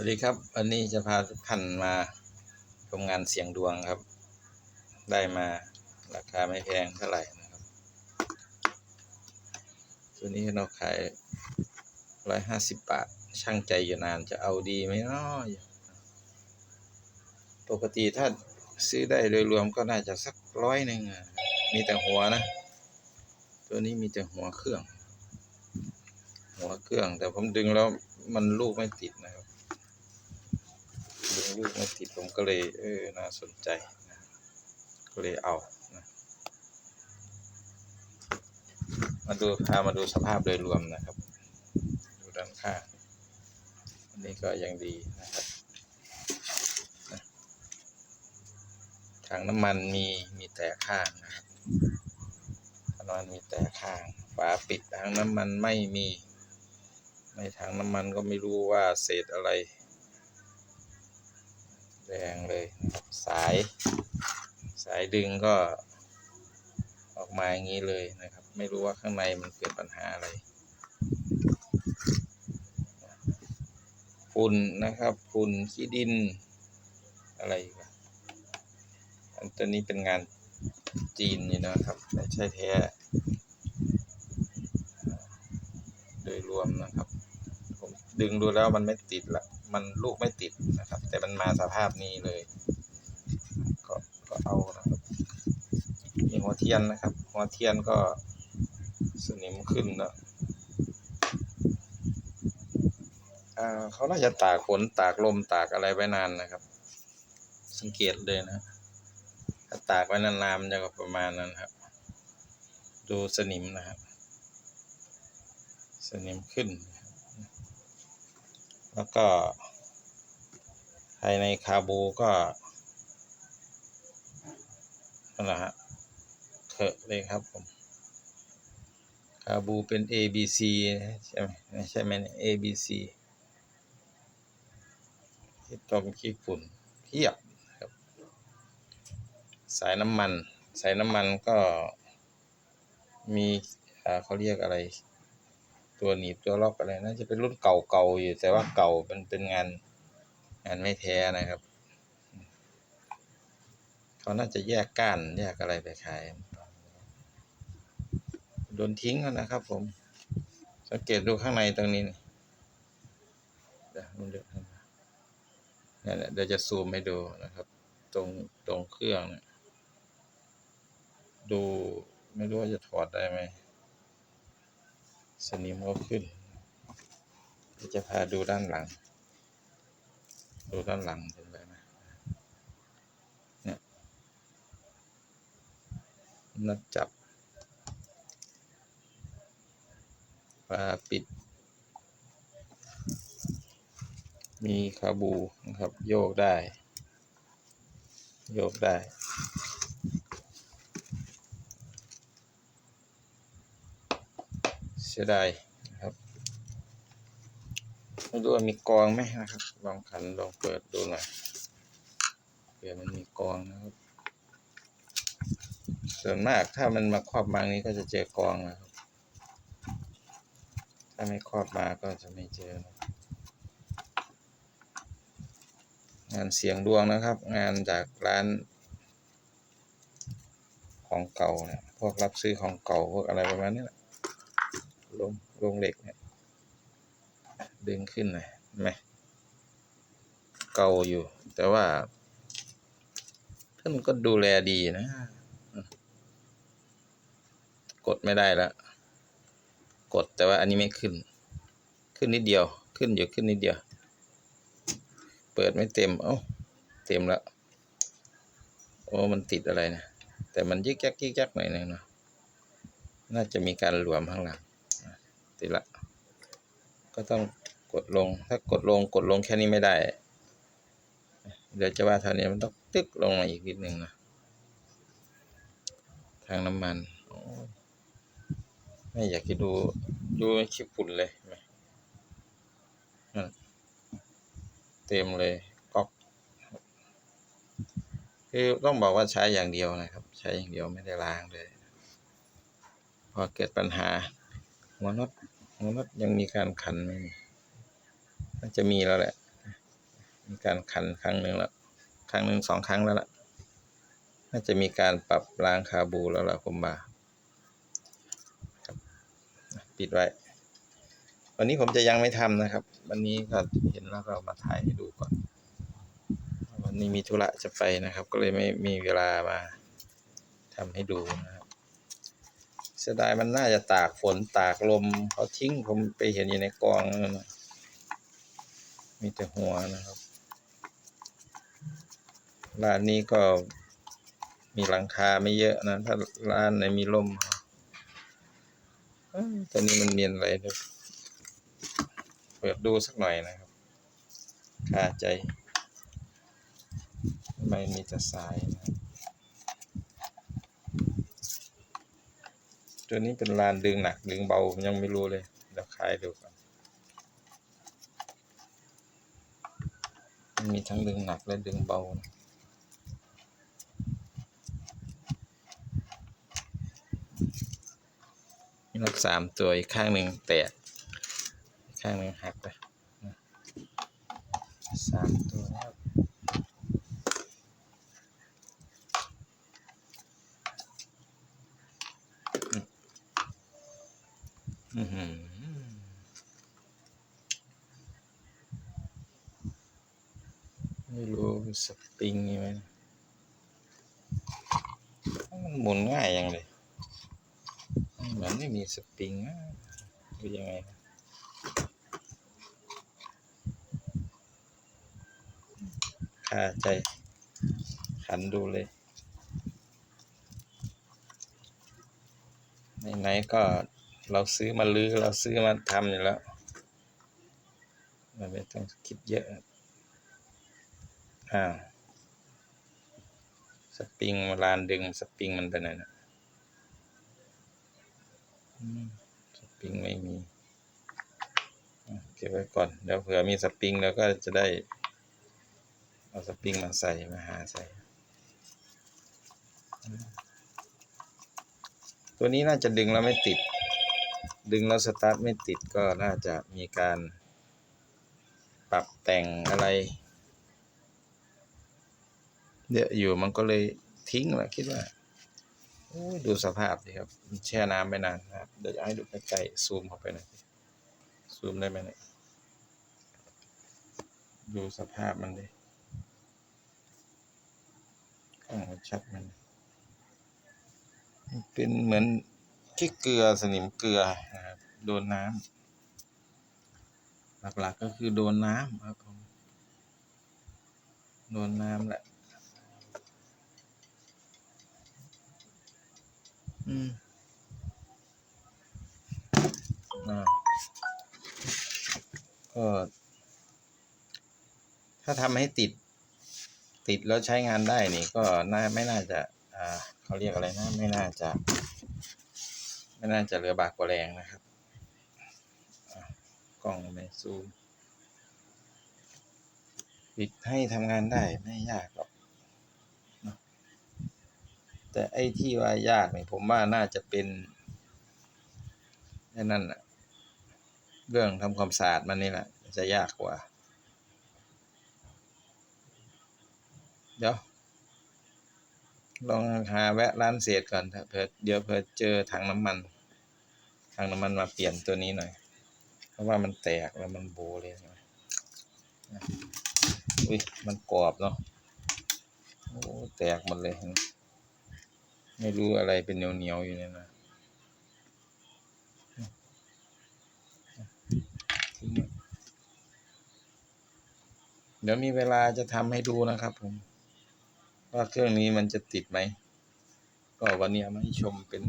วัสดีครับ วันนี้จะพาทุกท่านมาชมงานเสียงดวงครับ ได้มาราคาไม่แพงเท่าไหร่นะครับ ตัวนี้เราขายร้อยห้าสิบบาท ช่างใจอยู่นานจะเอาดีไหมเนาะปกติถ้าซื้อได้โดยรวมก็น่าจะสักร้อยหนึ่งมีแต่หัวนะ ตัวนี้มีแต่หัวเครื่อง หัวเครื่อง แต่ผมดึงแล้วมันลูกไม่ติดนะครับ ดึงลูกไม่ติดผมก็เลยเออน่าสนใจนะก็เลยเอานะมาดูพามาดูสภาพโดยรวมนะครับ ดูด้านข้างอันนี้ก็ยังดีนะครับนะถังน้ำมันมีมีแต่ข้างนะครับถังน้ำมันมีแต่ข้าง ฝาปิดถังน้ำมันไม่มี ในถังน้ำมันก็ไม่รู้ว่าเศษอะไร แดงเลยนะครับสาย สายดึงก็ ออกมาอย่างนี้เลยนะครับ ไม่รู้ว่าข้างในมันเกิดปัญหาอะไรฝุ่นนะครับฝุ่นขี้ดินอะไรอันตัวนี้เป็นงานจีนอยู่นะครับไม่ใช่แท้โดยรวมนะครับ ผมดึงดูแล้วมันไม่ติดละ มันลูกไม่ติดนะครับ แต่มันมาสภาพนี้เลย ก็ก็เอานะครับมีหัวเทียนนะครับ หัวเทียนก็สนิมขึ้นแล้วอ่าเขาน่าจะตากฝนตากลมตากอะไรไว้นานนะครับ สังเกตเลยนะถ้าตากไว้นานๆมันจะประมาณนั้นครับ ดูสนิมนะครับ สนิมขึ้น แล้วก็ ภายในคาบูก็นั่นแหละฮะเถอะเลยครับผมคาบูเป็น A B C ใช่ไหมใช่ไหมเนี่ย A B C ที่ตรงขี้ฝุ่นเพียบครับ สายน้ำมัน สายน้ำมันก็มีอ่าเขาเรียกอะไร ตัวหนีบตัวล็อกอะไรน่าจะเป็นรุ่นเก่าๆอยู่ แต่ว่าเก่าเป็นเป็นงานงานไม่แท้นะครับเขาน่าจะแยกก้านแยกอะไรไปขายโดนทิ้งแล้วนะครับ ผม สังเกตดูข้างในตรงนี้นเดี๋ยวมันเดือดนี่นแหละเดี๋ยวจะซูมให้ดูนะครับ ตรงตรงเครื่องเนี่ยดูไม่รู้ว่าจะถอดได้ไหม สนิมก็ขึ้นจะพาดูด้านหลัง ดูด้านหลังเป็นแบบไหนเนี่ยนัดจับฝาปิด มีคาบูนะครับ โยกได้ โยกได้ สียดายนะครับไม่รู้ว่ามีกองไหมนะครับ ลองขันลองเปิดดูหน่อยเผื่อมันมีกองนะครับ ส่วนมากถ้ามันมาครอบบางนี้ก็จะเจอกองนะครับ ถ้าไม่ครอบมาก็จะไม่เจอนะงานเสียงดวงนะครับ งานจากร้าน ของเก่าเนี่ยพวกรับซื้อของเก่าพวกอะไรประมาณนี้แหละ ลงลงเหล็กเนี่ยดึงขึ้นหน่อยเห็นไหมเก่าอยู่ แต่ว่าท่านก็ดูแลดีนะ กดไม่ได้แล้วกดแต่ว่าอันนี้ไม่ขึ้น ขึ้นนิดเดียว ขึ้นอยู่ขึ้นนิดเดียว เปิดไม่เต็ม เอ้า เต็มแล้ว โอ้ มันติดอะไรนะ แต่มันยึกยักยึกยักหน่อยหนึงเนาะ น่าจะมีการหลวมข้างหลัง ติดละ ก็ต้องกดลง ถ้ากดลงกดลงแค่นี้ไม่ได้ เดี๋ยวจะว่าเท่านี้มันต้องตึกลงมาอีกนิดนึงนะ ทางน้ำมัน ไม่อยากจะดูดูคลิปฝุ่นเลยเห็นไหมนั่นเต็มเลยก๊อกคือต้องบอกว่าใช้อย่างเดียวนะครับ ใช้อย่างเดียวไม่ได้ล้างเลย พอเกิดปัญหา หัวน็อตหัวน็อตยังมีการขันไหมนี่น่าจะมีแล้วแหละ มีการขันครั้งหนึ่งแล้วครั้งหนึ่งสองครั้งแล้วล่ะ น่าจะมีการปรับล้างคาบูแล้วล่ะผมว่าปิดไว้ วันนี้ผมจะยังไม่ทำนะครับ วันนี้ก็เห็นแล้วก็มาถ่ายให้ดูก่อน วันนี้มีธุระจะไปนะครับ ก็เลยไม่มีเวลามาทำให้ดูนะครับ สียดายมันน่าจะตากฝนตากลมเขาทิ้งผมไปเห็นอยู่ในกองนั่นนะมีแต่หัวนะครับ ร้านนี้ก็มีหลังคาไม่เยอะนะ ถ้าร้านไหนมีร่มตอนนี้มันมีอะไรเดี๋ยเปิดดูสักหน่อยนะครับคาใจ ไม่มีแต่สายนะครับ ตัวนี้เป็นลานดึงหนักดึงเบายังไม่รู้เลยเดี๋ยวคลายดูก่อนมีทั้งดึงหนักและดึงเบานะนกสามตัวอีกข้างหนึ่งแตก ข้างหนึ่งหักไปสามตัวแล้วอืมอื้อหือไม่รู้ สปริงนี่ไหมมันหมุนง่ายยังเลยเหมือนไม่มีสปริงนะหรือยังไงนะคาใจขันดูเลยไหนๆก็เราซื้อมาลื้อเราซื้อมาทำอยู่แล้ว มันไม่ต้องคิดเยอะ อ้าวสปริงมาลานดึงสปริงมันไปไหนนะสปริงไม่มีเก็บไว้ก่อนเดี๋ยวเผื่อมีสปริงแล้วก็จะได้ เอาสปริงมาใส่มาหาใส่ ตัวนี้น่าจะดึงแล้วไม่ติด ดึงแล้วสตาร์ทไม่ติดก็น่าจะมีการปรับแต่งอะไร เยอะอยู่มันก็เลยทิ้งแหละคิดว่าโอ้ดูสภาพดิครับ แช่น้ำไปนานนะครับ เดี๋ยวจะให้ดูใกล้ๆซูมเข้าไปหน่อยซูมได้ไหมเนี่ยดูสภาพมันดิกล้องชัดมันมัน เป็นเหมือนขี้เกลือสนิมเกลือนะครับโดนน้ำหลักๆก็คือโดนน้ำครับผมโดนน้ำแหละ อืมอ่าก็ถ้าทำให้ติด ติดแล้วใช้งานได้นี่ ก็น่าไม่น่าจะ อ่าเขาเรียกอะไรนะ ไม่น่าจะ ไม่น่าจะเหลือบากกว่าแรงนะครับกล้องไม่ซูมปิดให้ทำงานได้ไม่ยากหรอก แต่ไอ้ที่ว่ายากนี่ผมว่าน่าจะเป็นไอ้นั่นน่ะ เรื่องทำความสะอาดมันนี่แหละ จะยากกว่า เดี๋ยว ลองหาแวะร้านเศษก่อนเผื่อเดี๋ยวเผื่อเจอถังน้ำมันถังน้ำมันมาเปลี่ยนตัวนี้หน่อย เพราะว่ามันแตกแล้วมันโบเลยนะอุ้ยมันกรอบเนาะโอ้แตกหมดเลย ไม่รู้อะไรเป็นเหนียวเหนียวๆอยู่เนี่ยนะเดี๋ยวมีเวลาจะทำให้ดูนะครับผม ว่าเครื่องนี้มันจะติดไหม ก็วันนี้มาให้ชมเป็น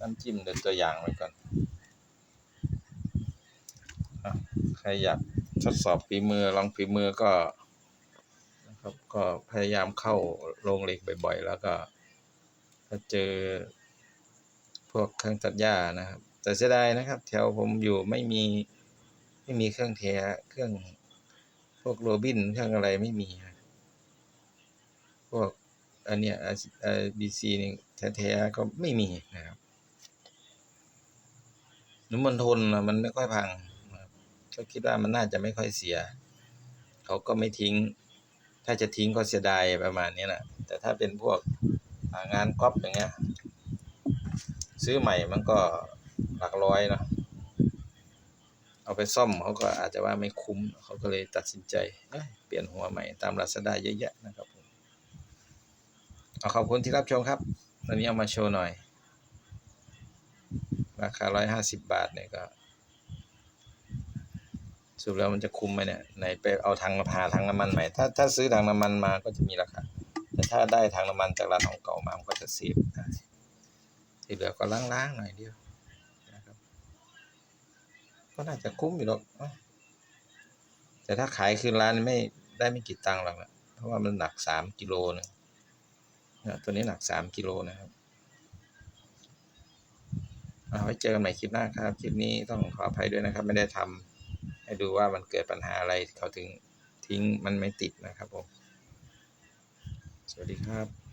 น้ำจิ้มเดินตัวอย่างไว้ก่อนอใครอยากทดสอบฝีมือลองฝีมือก็นะครับก็พยายามเข้าโรงเหล็กบ่อย ๆ แล้วก็ ถ้าเจอพวกเครื่องตัดหญ้านะครับ แต่เสียดายนะครับ แถวผมอยู่ไม่มีไม่มีเครื่องแท้เครื่องพวกโรบินเครื่องอะไรไม่มี พวกอันเนี้ยเอ่อบีซีนี่แท้ๆก็ไม่มีนะครับน้ำมันทนมันไม่ค่อยพังนะครับก็คิดว่ามันน่าจะไม่ค่อยเสีย เขาก็ไม่ทิ้ง ถ้าจะทิ้งก็เสียดายประมาณนี้นะแต่ถ้าเป็นพวก งานก๊อปอย่างเงี้ย ซื้อใหม่มันก็หลักร้อยเนาะเอาไปซ่อมเขาก็อาจจะว่าไม่คุ้มเขาก็เลยตัดสินใจเเปลี่ยนหัวใหม่ตามลาซาด้าเยอะแยะนะครับผมเอาขอบคุณที่รับชมครับวันนี้เอามาโชว์หน่อย ราคาร้อยห้าสิบบาทเนี่ยก็สรุปแล้วมันจะคุ้มไหมเนี่ยไหนไปเอาถังมาพาถังน้ำมันใหม่ถ้าถ้าซื้อถังน้ำมันมาก็จะมีราคา แต่ถ้าได้ถังน้ำมันจากร้านของเก่ามามันก็จะเซฟได้ที่เหลือก็ล้างๆหน่อยเดียวนะครับก็น่าจะคุ้มอยู่หรอกแต่ถ้าขายคืนร้านไม่ได้ไม่กี่ตังค์หรอกนะเพราะว่ามันหนักสามกิโลนะนี่ยตัวนี้หนักสามกิโลนะครับเอาไว้เจอกันใหม่คลิปหน้าครับ คลิปนี้ต้องขออภัยด้วยนะครับ ไม่ได้ทำให้ดูว่ามันเกิดปัญหาอะไรเขาถึงทิ้งมันไม่ติดนะครับผม สวัสดีครับ